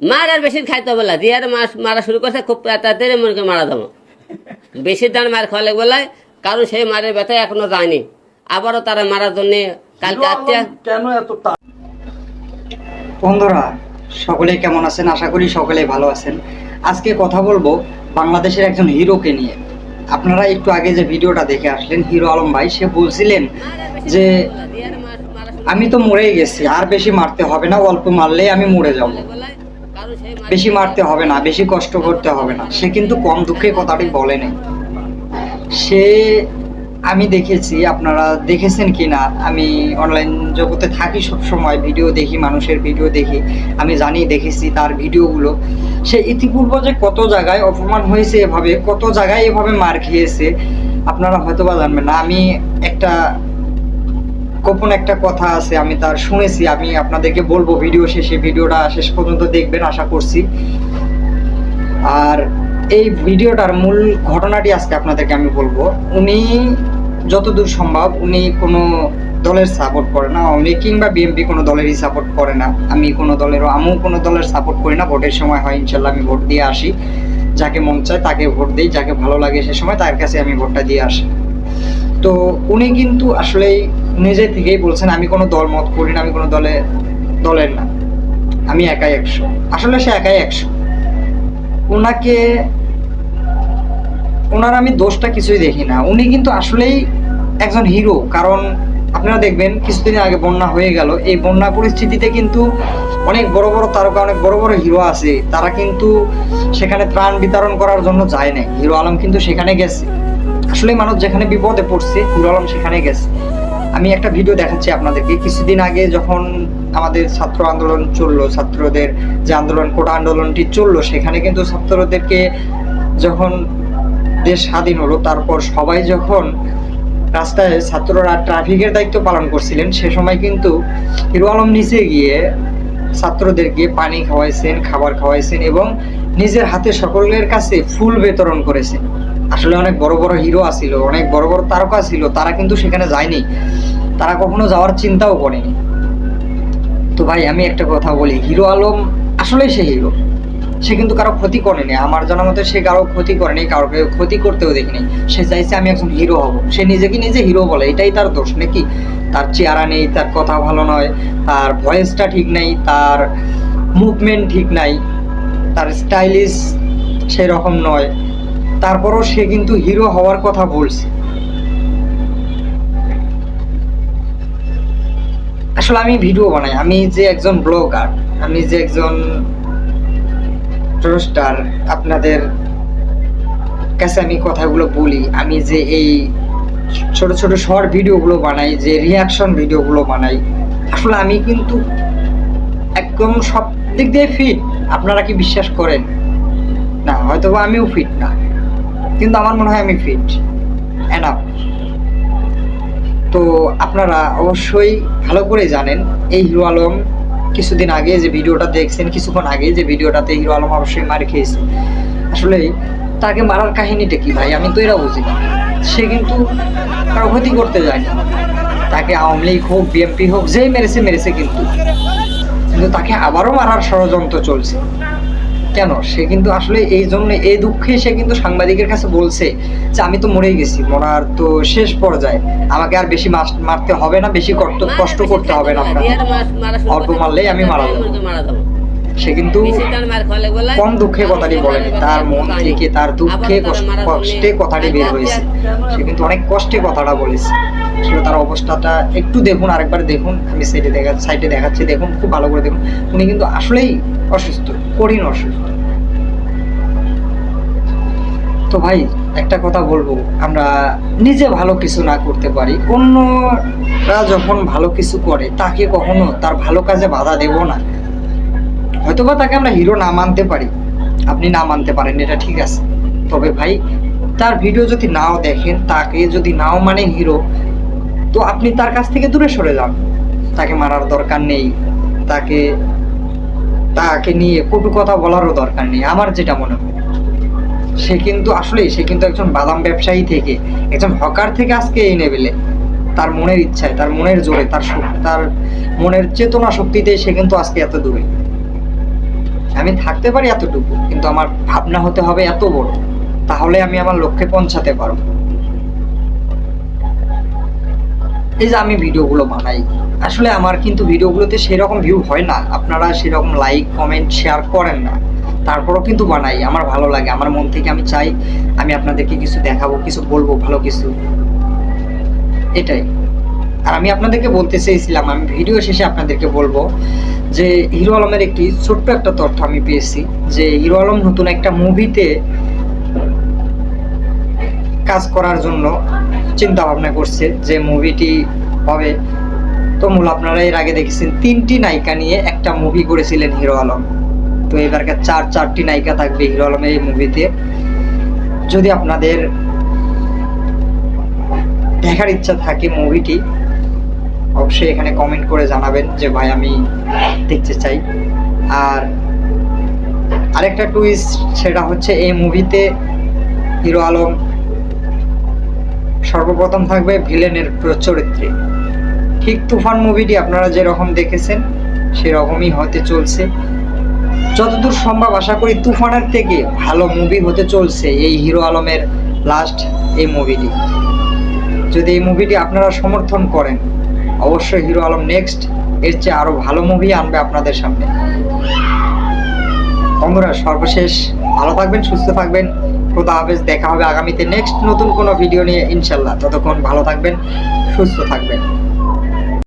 মার আর বেশি খাইতে বলা দিয়ে আর মাস মারা শুরু করছে খুব তাড়াতাড়ি মনে করে মারা দেবো। বেশি দান মার খাওয়ালে বলায় কারণ সেই মারের ব্যথা এখনও যায়নি। আবারও তারা মারার জন্য কালকে আজকে কেন এত বন্ধুরা সকলে কেমন আছেন? আশা করি সকলে ভালো আছেন। আজকে কথা বলব বাংলাদেশের একজন হিরোকে নিয়ে। আপনারা একটু আগে যে ভিডিওটা দেখে আসলেন হিরো আলম ভাই সে বলছিলেন যে আমি তো মরেই গেছি আর বেশি মারতে হবে না অল্প মারলেই আমি মরে যাব। বেশি মারতে হবে না, বেশি কষ্ট করতে হবে না। সে কিন্তু কম দুঃখে কথাটি বলে বলেনি। সে আমি দেখেছি, আপনারা দেখেছেন কি না আমি অনলাইন জগতে থাকি সব সময় ভিডিও দেখি, মানুষের ভিডিও দেখি। আমি জানি, দেখেছি তার ভিডিওগুলো। সে ইতিপূর্ব যে কত জায়গায় অপমান হয়েছে এভাবে, কত জায়গায় এভাবে মার খেয়েছে, আপনারা হয়তো বা জানবেন না। আমি একটা গোপন একটা কথা আছে, আমি তার শুনেছি, আমি আপনাদেরকে বলব ভিডিও শেষে, ভিডিওটা শেষ পর্যন্ত দেখবেন, আশা করছি। আর এই ভিডিওটার মূল ঘটনাটি আজকে আপনাদেরকে আমি বলব। উনি যতদূর সম্ভব, উনি কোনো দলের সাপোর্ট করে না আওয়ামী কিংবা বিএনপি কোনো দলেরই সাপোর্ট করে না, আমি কোনো দলেরও, আমিও কোনো দলের সাপোর্ট করি না, ভোটের সময় হয়, ইনশাল্লাহ আমি ভোট দিয়ে আসি। যাকে মন চায় তাকে ভোট দিই, যাকে ভালো লাগে সে সময় তার কাছে আমি ভোটটা দিয়ে আসি। তো উনি কিন্তু আসলেই নিজে থেকেই বলছেন, আমি কোনো দল মত করি না, আমি কোনো দলে, দলের না। আমি একাই একশো। আসলে সে একাই একশো। ওনাকে ওনার আমি দোষটা কিছুই দেখি না। উনি কিন্তু আসলেই একজন হিরো। কারণ আপনারা দেখবেন, কিছুদিন আগে বন্যা হয়ে গেল। এই বন্যা পরিস্থিতিতে কিন্তু অনেক বড় বড় তারকা, অনেক বড় বড় হিরো আছে। তারা কিন্তু সেখানে ত্রাণ বিতরণ করার জন্য যায় নাই। হিরো আলম কিন্তু সেখানে গেছে। আসলে মানুষ যেখানে বিপদে পড়ছে, হিরো আলম সেখানে গেছে। আমি একটা ভিডিও দেখাচ্ছি আপনাদেরকে। কিছুদিন আগে যখন আমাদের ছাত্র আন্দোলন চলল, ছাত্রদের যে আন্দোলন, কোটা আন্দোলনটি চলল, সেখানে কিন্তু ছাত্রদেরকে যখন দেশ স্বাধীন হলো, তারপর সবাই যখন রাস্তায় ছাত্ররা ট্রাফিকের দায়িত্ব পালন করছিলেন, সে সময় কিন্তু হিরো আলম নিচে গিয়ে ছাত্রদেরকে পানি খাওয়াইছেন, খাবার খাওয়াইছেন এবং নিজের হাতে সকলের কাছে ফুল বিতরণ করেছেন। আসলে অনেক বড় বড় হিরো আছিল, অনেক বড় বড় তারকা ছিল, তারা কিন্তু সেখানে যায়নি। তারা কখনো যাওয়ার চিন্তাও করেনি। তো ভাই, আমি একটা কথা বলি হিরো আলম আসলেই সে হিরো সে কিন্তু কারও ক্ষতি করেনি। আমার জানা মতে সে কারও ক্ষতি করেনি কারোকে ক্ষতি করতেও দেখিনি। সে চাইছে আমি একজন হিরো হব। সে নিজেকে নিজে হিরো বলে, এটাই তার দোষ, নাকি? তার চেহারা নেই, তার কথা ভালো নয়, তার ভয়েসটা ঠিক নেই, তার মুভমেন্ট ঠিক নাই, তার স্টাইলিশ সেরকম নয়। তারপরও সে কিন্তু হিরো হওয়ার কথা বলছে। আসলে আমি ভিডিও বানাই, আমি যে একজন ব্লগার, আমি যে একজন স্টার আপনাদের কাছে আমি কথাগুলো বলি, আমি যে এই ছোট ছোট শর্ট ভিডিওগুলো বানাই, যে রিয়াকশন ভিডিওগুলো বানাই, আসলে আমি কিন্তু একদম সব দিক দিয়ে ফিট আপনারা কি বিশ্বাস করেন? না, হয়তোবা আমিও ফিট না। কিন্তু আমার মনে হয় আমি ফিট এনাফ তো আপনারা অবশ্যই ভালো করে জানেন এই হিরো আলম কিছুদিন আগে যে ভিডিওটা দেখছেন, কিছুক্ষণ আগে যে ভিডিওটাতে হিরো আলম অবশ্যই মার খেয়েছে। আসলে তাকে মারার কাহিনীটা কি ভাই? আমি তো এরা বুঝি না। সে কিন্তু কারও ক্ষতি করতে যায় না তাকে আওয়ামী লীগ হোক, বিএনপি হোক, যেই মেরেছে মেরেছে কিন্তু। কিন্তু তাকে আবারও মারার ষড়যন্ত্র চলছে। কেন? সে কিন্তু আসলে এই জন্য এই দুঃখে সে কিন্তু সাংবাদিকের কাছে বলছে যে আমি তো মরেই গেছি মরার তো শেষ পর্যায়ে। আমাকে আর বেশি মারতে হবে না বেশি কষ্ট করতে হবে না অল্প মারলেই আমি মারা যাব। সে কিন্তু কম দুঃখে কথাটি বলেনি তার মন থেকে তার দুঃখে কষ্টে কথাটি বের হয়েছে। সে কিন্তু অনেক কষ্টে কথাটা বলেছে। আসলে তার অবস্থাটা একটু দেখুন, আরেকবার দেখুন। আমি সাইডে দেখা সাইডে দেখাচ্ছি, দেখুন, খুব ভালো করে দেখুন। উনি কিন্তু আসলেই অসুস্থ, কঠিন অসুস্থ। তো ভাই, একটা কথা বলব, আমরা নিজে ভালো কিছু না করতে পারি। অন্যরা যখন ভালো কিছু করে, তাকে কখনো তার ভালো কাজে বাধা দেব না। হয়তোবা তাকে আমরা হিরো না মানতে পারি। আপনি না মানতে পারেন, এটা ঠিক আছে। তবে ভাই, তার ভিডিও যদি নাও দেখেন, তাকে যদি নাও মানেন হিরো তো আপনি তার কাছ থেকে দূরে সরে যান। তাকে মারার দরকার নেই। তাকে তাকে নিয়ে কটু কথা বলারও দরকার নেই, আমার যেটা মনে হয়। সে কিন্তু আসলেই, সে কিন্তু একজন বাদাম ব্যবসায়ী থেকে, একজন হকার থেকে আজকে এই লেভেলে। তার মনের ইচ্ছায়, তার মনের জোরে, তার তার মনের চেতনা শক্তিতে সে কিন্তু আজকে এত দূরে। আমি থাকতে পারি এতটুকু, কিন্তু আমার ভাবনা হতে হবে এত বড়। তাহলে আমি আমার লক্ষ্যে পৌঁছাতে পারব। এই যে আমি ভিডিওগুলো বানাই, আসলে আমার কিন্তু ভিডিওগুলোতে সেরকম ভিউ হয় না। আপনারা সেরকম লাইক কমেন্ট শেয়ার করেন না। তারপরও কিন্তু বানাই, আমার ভালো লাগে, আমার মন থেকে আমি চাই, আমি আপনাদেরকে কিছু দেখাবো, কিছু বলব, ভালো কিছু। এটাই। আর আমি আপনাদেরকে বলতে চেয়েছিলাম, আমি ভিডিও শেষে আপনাদেরকে বলব যে, হিরো আলমের একটি ছোট্ট একটা তথ্য আমি পেয়েছি যে, হিরো আলম নতুন একটা মুভিতে কাজ করার জন্য চিন্তা ভাবনা করছে যে মুভিটি হবে। তো মূল আপনারা এর আগে দেখেছেন, তিনটি নায়িকা নিয়ে একটা মুভি করেছিলেন হিরো আলম। তো এবারকার চার, চারটি নায়িকা থাকবে হিরো আলমের এই মুভিতে যদি আপনাদের দেখার ইচ্ছা থাকে মুভিটি অবশ্যই এখানে কমেন্ট করে জানাবেন যে, ভাই, আমি দেখতে চাই। আর আরেকটা টুইস্ট সেটা হচ্ছে এই মুভিতে হিরো আলম সর্বপ্রথম থাকবে ভিলেনের চরিত্রে ঠিক তুফান মুভিটি আপনারা যেরকম দেখেছেন, সেরকমই হতে চলছে। যতদূর সম্ভব আশা করি তুফানের থেকে ভালো মুভি হতে চলছে এই হিরো আলমের লাস্ট এই মুভিটি যদি এই মুভিটি আপনারা সমর্থন করেন, অবশ্যই হিরো আলম নেক্সট এর চেয়ে আরও ভালো মুভি আনবে আপনাদের সামনে। বন্ধুরা, সর্বশেষ ভালো থাকবেন, সুস্থ থাকবেন। খোদা হাফেজ, দেখা হবে আগামীতে নেক্সট নতুন কোনো ভিডিও নিয়ে ইনশাল্লাহ ততক্ষণ ভালো থাকবেন, সুস্থ থাকবেন।